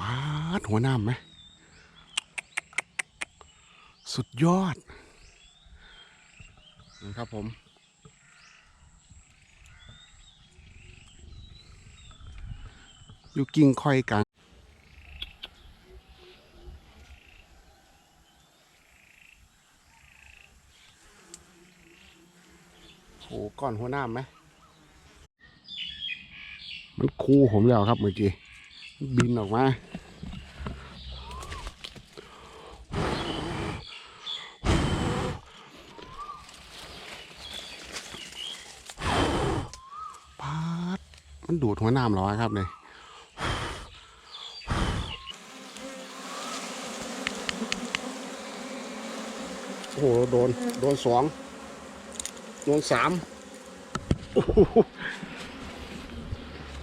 ปาดหัวน้ำไหม สุดยอดนะครับผมอยู่กิ่งคอยกลางโหก่อนหัวหน้าไหม มันคูผมแล้วครับเมื่อกี้ บินออกมา ปาด มันดูดหัวน้ำเหรอครับเนี่ยโอ้โห โดน โดนสอง โดนสาม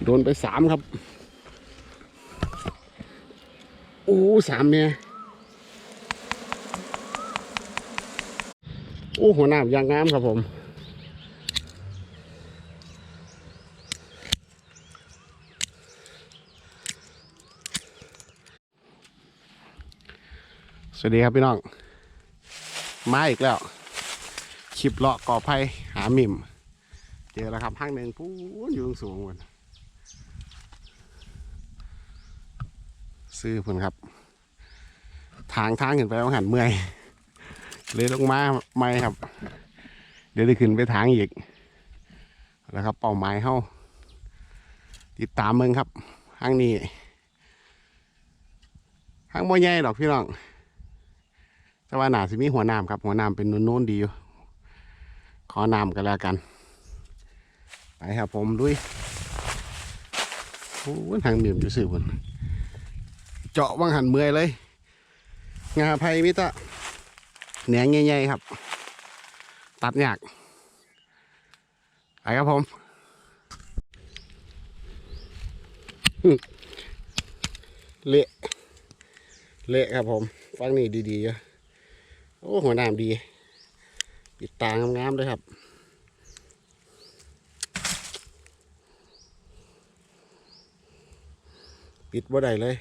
โดนไปสามครับ โอ้สามเนี่ยโอ้หัวหน้ำยางงามครับผมสวัสดีครับพี่น้อง มาอีกแล้ว คลิปเลาะก่อไผ่หาหมิมเจอแล้วครับห้างหนึ่งพูนอยู่สูงๆบนซื้อพุ่นครับ ทางทางขึ้นไปต้องหันเมื่อยเลยลงมาไม่ครับ เดี๋ยวได้ขึ้นไปทางอีกแล้วครับเป้าหมายเข้าติดตามเมืองครับห้างนี้ห้างบ่ใหญ่ดอกพี่น้องแต่ว่าหนาสิมีหัวน้ำครับ หัวน้ำเป็นนุ่นๆดีอยู่ขอน้ำกันแล้วกัน ไปครับผมลุยโอ้ทางเมียมจะสื่อบนเจาะวังหันเมื่อยเลย งาไผ่มิตะแหนียงใหญ่ๆครับ ตัดหยากไปครับผมเละเละครับผมฟังนี่ดีๆอะโอ้หัวน้ำดีปิดตางามๆเลยครับปิดบ่ได้เลย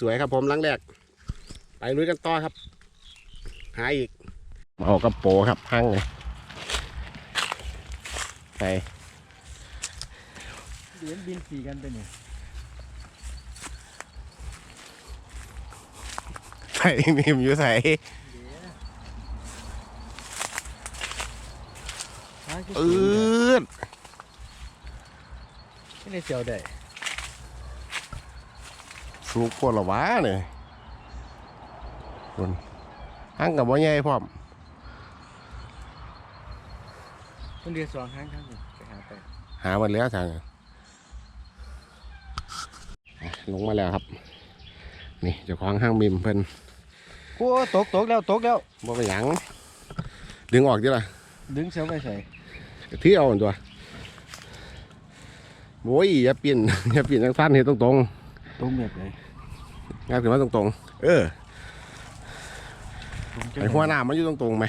สวยๆครับผมหลังแรก ไปลุยกันต่อครับ หาอีกมาออกกระโปรงครับพังเลยไปเดี๋ยวบินขี่กันไปเนี่ยใส่มิมอยู่ใส่ฮะคืออืดไม่ได้เจียวได้ สูงโคตรละวะเนี่ยคนห้างกับว่าใหญ่พร้อมต้องเรียนสองครั้งครั้งหนึ่งไปหาไปหามันแล้วทางลงมาแล้วครับ นี่เจ้าของห้างมิมเพิ่นโอ้ตกตกแล้วตกแล้วบ่ไปนหยังดึงออกดิล่ะดึงเสียวไปใส่ที่เอาอันตัวโอ้ยอย่าเปลี่ยนอย่าเปลี่ยนทางสั้นเห็นตรงตรงแบบไหนๆ งานถึงมาตรงๆ เออตรงไอหัวหน้ามันอยู่ตรงๆไหม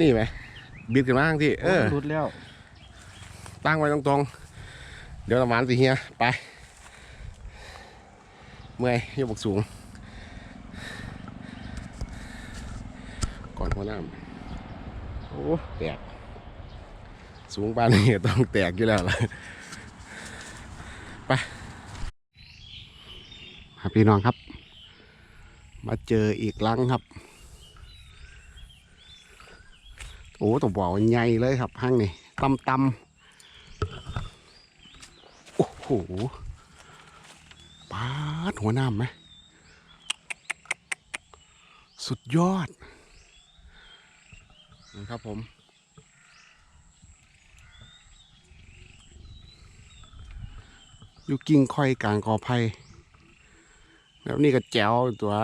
นี่ไหมบิดขึ้นมาทางที่ เออหลุดแล้ว ตั้งไว้ตรงๆ เดี๋ยวน้ำหวานสิเฮีย ไป เมื่อยยกบกสูง ก่อนหัวหน้าโอ้แตก สูงปานนี้ต้องแตกอยู่แล้วล่ะไป ครับพี่น้องครับ มาเจออีกครั้งครับ โอ้ต้องบอกว่าใหญ่เลยครับห้างนี่ตำตำโอ้โหปาดหัวน้ำไหมสุดยอดนะครับผมอยู่กิ่งคอยกลางกอไผ่ แล้วนี่ก็แจวตัว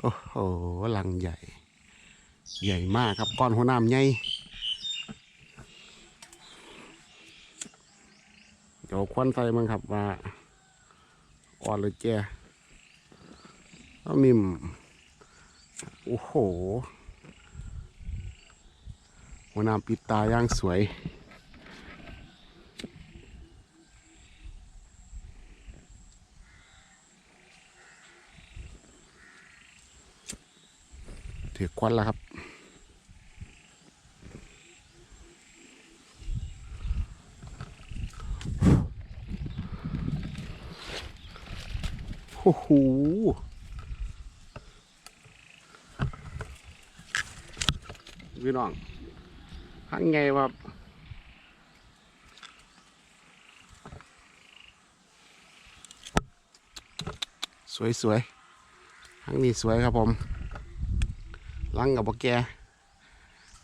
โอ้โหลังใหญ่ ใหญ่มากครับก้อนหัวน้ำใหญ่เดี๋ยวควันไฟมั้งครับว่าก่อนเลยแจก็มิมโอ้โหหัวน้ำปิดตาย่างสวย ถือควันแล้วครับโอ้โหพี่น้องหังไงวะสวยสวยๆหังนี้สวยครับผม ลังกับบ่แก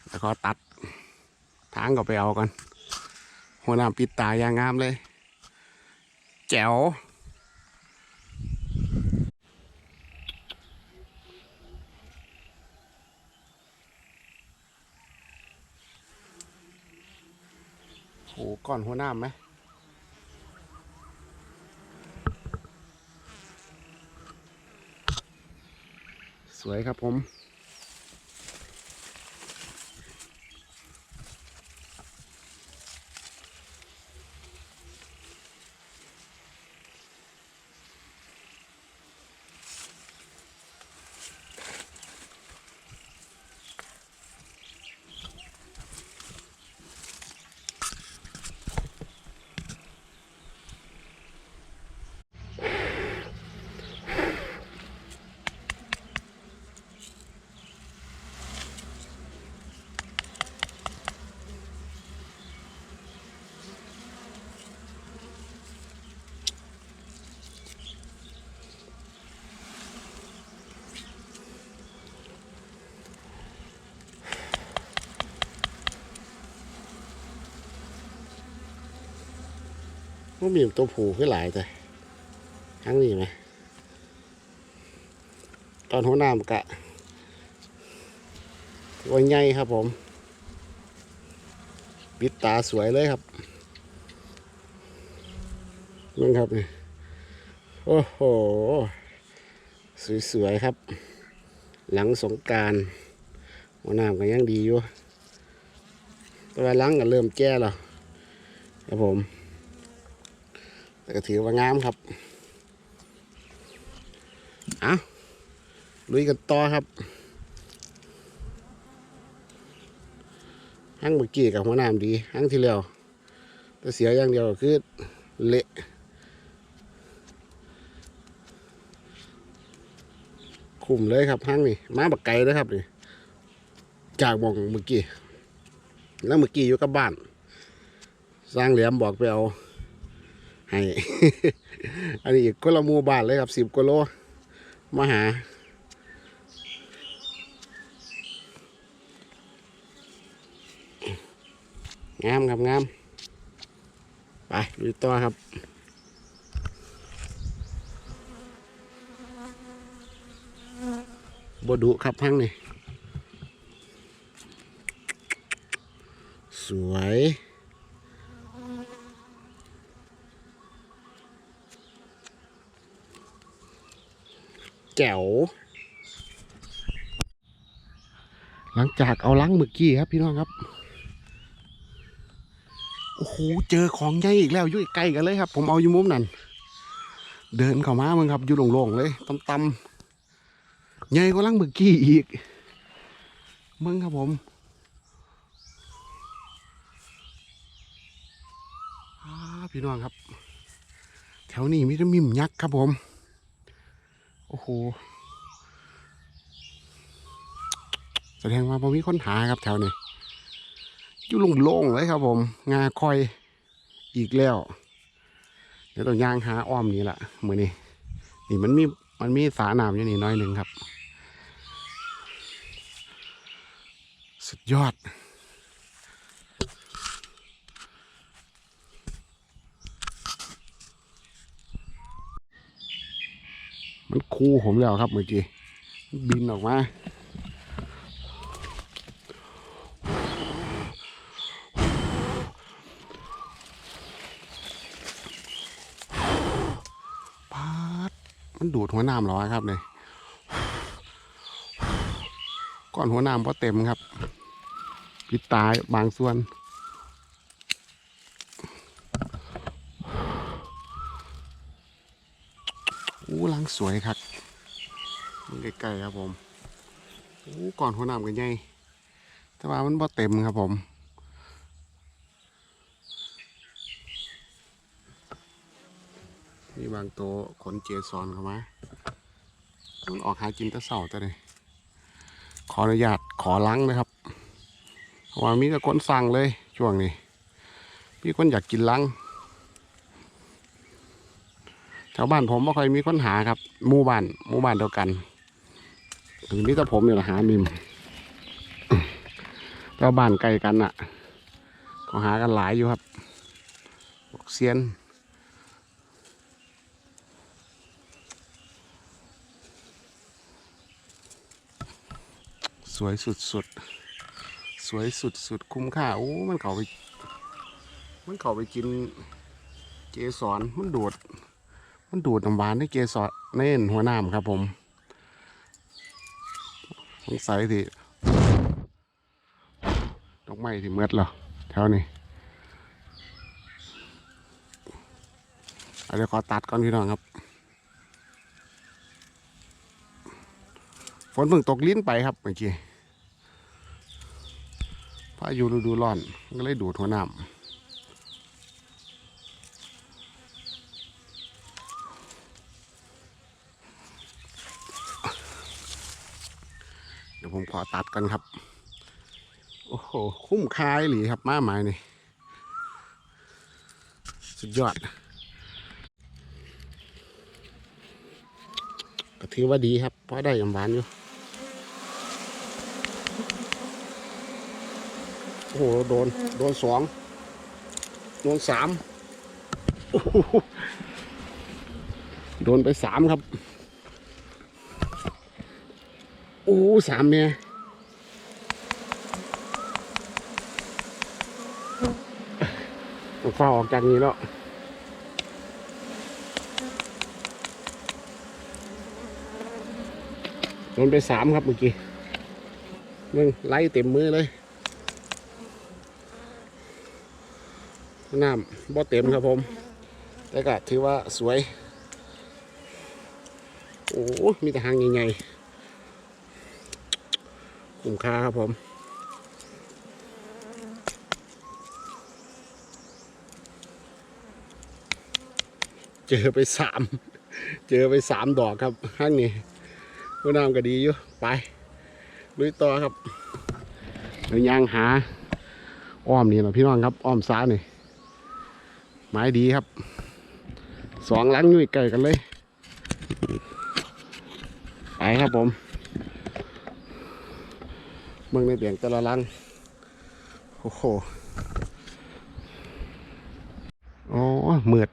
แล้วก็ตัดทางก็ไปเอากัน หัวหน้าปิดตาอย่างงามเลย แจ๋วโหก่อนหัวหน้าไหมสวยครับผม มันมีตัวผูขึ้นหลายแต่ทั้งนี้ไหม ตอนหัวหน้ำกะตัวใหญ่ครับผม ปิดตาสวยเลยครับนั่นครับนี่โอ้โห สวยๆครับ หลังสงการหัวหน้ำก็ยังดีอยู่แต่ว่าหลังก็เริ่มแก่แล้วครับผม แต่ก็ถือว่างามครับเอาลุยกันต่อครับห้างเมื่อกี้กับหัวน้ำดีห้างที่แล้วแต่เสียอย่างเดียวคือเละคุมเลยครับห้างนี่มาบักไก่เลยครับนี่จากหมองเมื่อกี้แล้วเมื่อกี้อยู่กับบ้าน สร้างเหลี่ยมบอกไปเอา ให้ อันนี้กคนละมู่บ้านเลยครับสิบกิโลมาหา งามครับงาม ไปดูต่อครับบดุครับทั้งนี่สวย แจ๋ว หลังจากเอาล้างเมื่อกี้ครับพี่น้องครับ โอ้โห เจอของใหญ่อีกแล้วยู่ยใกล้กันเลยครับ ผมเอาอยู่มุมนั้นเดินเข้ามามึงครับ อยู่โล่งๆเลยตำๆใหญ่กว่าล้างเมื่อกี้อีก มึงครับผมพี่น้องครับ แถวนี้มีแต่มิมยักษ์ครับผม โอ้โหแสดงว่าพอมีคนหาครับแถวนี้อยู่โล่งๆเลยครับผม งาคอยอีกแล้ว เดี๋ยวต้องย่างหาอ้อมนี้ละมือนี้นี่มันมีมันมีสาหนามอยู่นี่น้อยหนึ่งครับ สุดยอด คูผมแล้วครับเมื่อกี้บินออกมาปาดมันดูดหัวน้ำหรอครับเนี่ยก้อนหัวน้ำพอเต็มครับปิดตายบางส่วน หลังสวยครับมันใกล้ๆครับผมโอ้ก่อนหัวน้ำกันใหญ่แต่ว่ามันบ่เต็มครับผมมีบางตัวขนเจสอนเข้ามามันออกหากินตะเสาแต่เลยขออนุญาตขอล้างนะครับว่ามีแต่คนสั่งเลยช่วงนี้มีคนอยากกินล้าง แถวบ้านผมไม่ค่อยมีคนหาครับหมู่บ้านหมู่บ้านเดียวกันถึงมีแต่ผมเนี่ยแหละหามิมแถวบ้านไกลกันอะ ก็หากันหลายอยู่ครับบกเซียนสวยสุดสุดๆสวยสุดสุดๆคุ้มค่าโอ้มันเขาไป มันเขาไปกินเกสรมันดูด มันดูดน้ำหวานในเกสรในหัวน้ำครับผมสงสัยที่ดอกไม้ที่เมือดเหรอแถวนี้เดี๋ยวขอตัดก่อนพี่น้องครับ ฝนเพิ่งตกลิ้นไปครับเมื่อกี้พายุฤดูร้อนมันก็เลยดูดหัวน้ำ ดี๋ยวผมขอตัดกันครับ โอ้โห คุ้มคายหลีครับมาหมายนี่ สุดยอด ก็ถือว่าดีครับ เพราะได้ยำหวานอยู่ โอ้โห โดน โดนสอง โดนสามโโโดนไปสามครับ โอ้สามเนี่ยต้องฟ้าออกจากนี้แล้วโดนไปสามครับเมื่อกี้มึงไล่เต็มมือเลย น้ำบ่เต็มครับผม แต่ก็ถือว่าสวย โอ้ มีแต่หางใหญ่ๆ คุ้มค่าครับผมเจอไปสาม เจอไปสามดอกครับห้างนี้ผู้นำก็ดีอยู่ ไปลุยต่อครับเดี๋ยวยางหา อ้อมนี่แหละพี่น้องครับ อ้อมซ้านี่ไม้ดีครับ สองหลังอยู่ใกล้กันเลย ไปครับผม เมืองในเบียงแต่ละลัง โอ้โหโอ้เมือด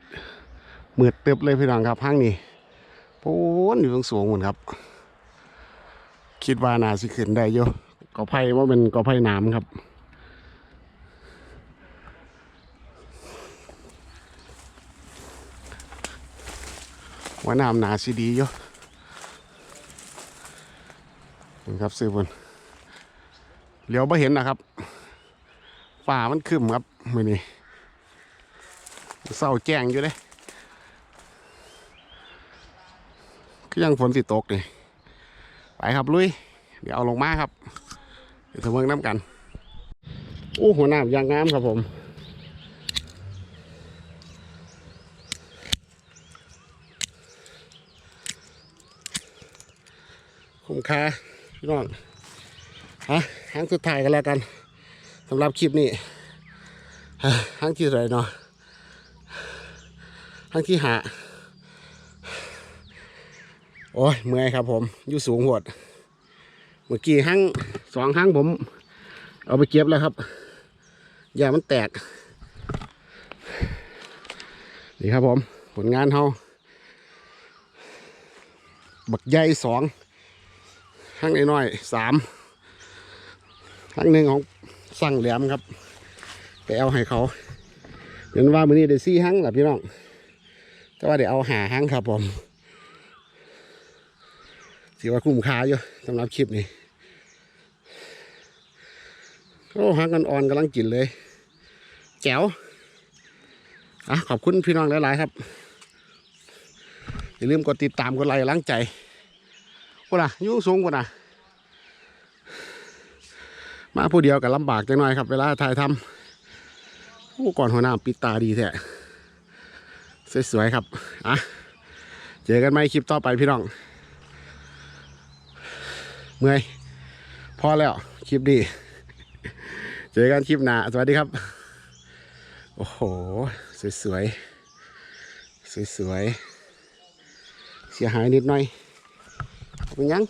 เมือดเติบเลยพี่น้องครับห้างนี้ปูนอยู่ตรงสูงเหมดครับ คิดว่านาสิขึ้นได้อยู่กอไผ่ว่าเป็นกอไผ่น้ำครับว่าน้ำหนาสิดีอยู่นี่ครับซื้อบน เหลียวไม่เห็นนะครับฝ่ามันขึ้นครับมือนี้เศร้าแจ้งอยู่เลยก็ยังฝนสิตกนี่ไปครับลุย เดี๋ยวเอาลงมาครับเดี๋ยวเสมอน้ำกันโอ้หัวหน้ำยางงามครับผมคุ้มค่าพี่น้อง ฮะครั้งสุดท้ายกันแล้วกันสำหรับคลิปนี้ฮะครั้งที่เท่าไหรเนาะครั้งที่หาโอ้ยเมื่อยครับผมอยู่สูงหดเมื่อกี้หั่งสองหั่งผม เอาไปเก็บแล้วครับยามันแตกนี่ครับผม ผลงานเฮาบักใหญ่สองห้างน้อยๆสาม ห้งหนึ่งของสั่งแหลมครับไปเอาให้เขาเห็นว่ามือนี้ได้สี่ห้างหละพี่น้อง แต่ว่าเดี๋ยวเอาหาห้างครับผมถือว่าคุ้มค่าอยู่สำหรับคลิปนี้โอ้หักกันอ่อนกำลังกินเลย แจ๋วอะขอบคุณพี่น้องหลาย ๆ ครับ อย่าลืมกดติดตามกดไลค์กำลังใจพวกน่ะยุ่งสูงกว่าน่ะ มาผู้เดียวกับลำบากจังหน่อยครับ เวลาถ่ายทำโอ้ก่อนหัวหน้าปิดตาดีแท้สวยๆครับอะเจอกันไหมคลิปต่อไปพี่น้อง เมื่อยพอแล้วคลิปดีเจอกันคลิปหน้าสวัสดีครับ โอ้โห สวยๆสวยๆเสียหายนิดหน่อยเป็นยัง